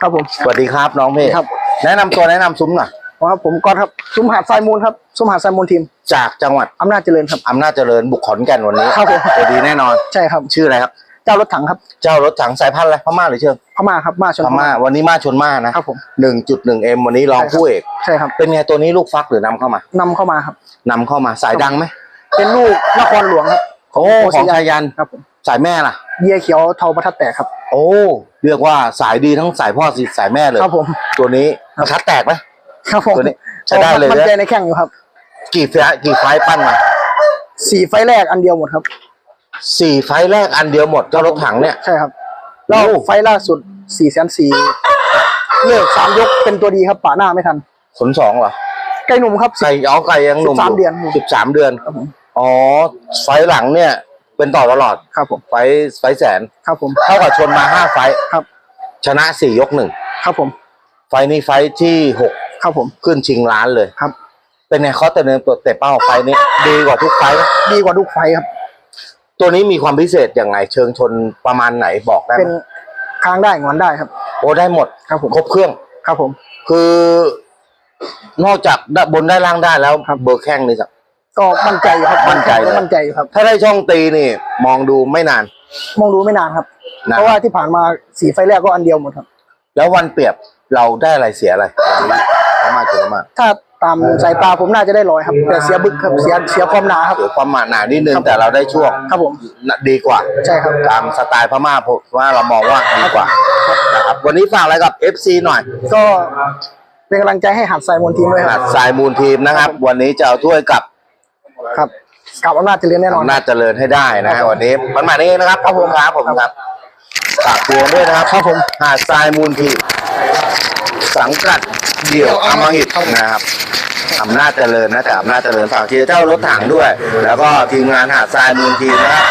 ครับผมสวัสดีครับน้องเพ่ครับ แนะนำตัวแนะนำซุ้มหน่อยครับผมก็ครับซุ้มหาดทรายมูลครับซุ้มหาดทรายมูลทีมจากจังหวัดอำนาจเจริญครับ อำนาจเจริญบุกขอนแก่นวันนี้ครับผมตัวดีแน่นอน ใช่ครับ ชื่ออะไรครับ เจ้ารถถังครับเจ้ารถถังสายพันธุ์อะไรพม่าหรือเชิงพม่าครับมาชนพม่าวันนี้มาชนมานะ ครับผมหนึ่งจุดหนึ่งเอ็มวันนี้รองคู่เอกใช่ครับเป็นไงตัวนี้ลูกฟักหรือนำเข้ามานำเข้ามาครับ นำเข้ามาสายดังไหมเป็นลูกนครหลวงครับ โอ้ของชายันครับผมสายแม่ล่ะเยียเขียวเทาประทัดแตกครับ โอ้เรียกว่าสายดีทั้งสายพ่อสิสายแม่เลยครับผมตัวนี้ประทัดแตกไหมครับผมตัวนี้ใช้ได้เลยมันนะใจในแข้งอยู่ครับ กี่ไฟล์กี่ไฟล์ปั้นมาสี่ไฟล์แรกอันเดียวหมดครับสี่ไฟล์แรกอันเดียวหมดเจ้ารถถังเนี่ยใช่ครับแล้วโอ้ไฟล์ล่าสุดสี่แสนสี่เลิกสามยกเป็นตัวดีครับป่าหน้าไม่ทันขนสองเหรอไก่หนุ่มครับไก่อ๋อไก่ยังหนุ่ม13เดือนสิบสามเดือนครับผม อ๋อ ไฟล์หลังเนี่ย เป็นต่อตลอด ครับผมไฟล์ไฟล์แสนครับผมเท่ากับชนมาห้าไฟล์ครับ ชนะสี่ยกหนึ่งครับผม ไฟล์นี้ไฟล์ที่หกครับผมขึ้นชิงล้านเลยครับ เป็นไงเขาแต่เนินตัวแต่เป้าไฟล์นี้ดีกว่าทุกไฟล์ไหมดีกว่าทุกไฟล์ครับ ตัวนี้มีความพิเศษยังไง เชิงชนประมาณไหนบอกได้ไหเป็มนค้างได้งอนได้ครับ โอ้ได้หมดครับผมครบเครื่อง ครับผม คือนอกจากได้บนได้ล่างได้แล้วเบอร์แข้งนี่สัก ก็มั่นใจอยู่ครับมั่นใจเลย มั่นใจอยู่ครับ ถ้าได้ช่องตีนี่ มองดูไม่นาน มองดูไม่นานครับ นะ เพราะว่าที่ผ่านมาสี่ไฟล์แรกก็อันเดียวหมดครับ แล้ววันเปรียบเราได้อะไรเสียอะไรพม่าเจอพม่าถ้าตามสายตาผมน่าจะได้ร้อยครับแต่เสียบึกครับเสียเสียความหนาครับ เดี๋ยวความหนานิดนึงแต่เราได้ช่วงครับผม น่ะดีกว่า ใช่ครับ ตามสไตล์พม่าผมว่าเรามองว่าดีกว่านะครับวันนี้ฝากอะไรกับ FC หน่อย ก็เป็นกำลังใจให้หัดสายมนทีมด้วยคหัรับดสายมูลทีมนะครับ วันนี้จะเอาถ้วยกลับ ครับกลับอำนาจเจริญแน่นอน อำนาจเจริญให้ได้นะฮะวันนี้มันมานี้นะครับขอบคุณครับผมครับฝากตัวด้วยนะครับครับผมหาดทรายมูลทีมสังกัดเดี่ยวอมหิตนะครับอำนาจเจริญนะแต่อำนาจเจริญฝากเชียร์เจ้ารถถังด้วย แล้วก็ทีมงานหาดทรายมูลทีมนะครับ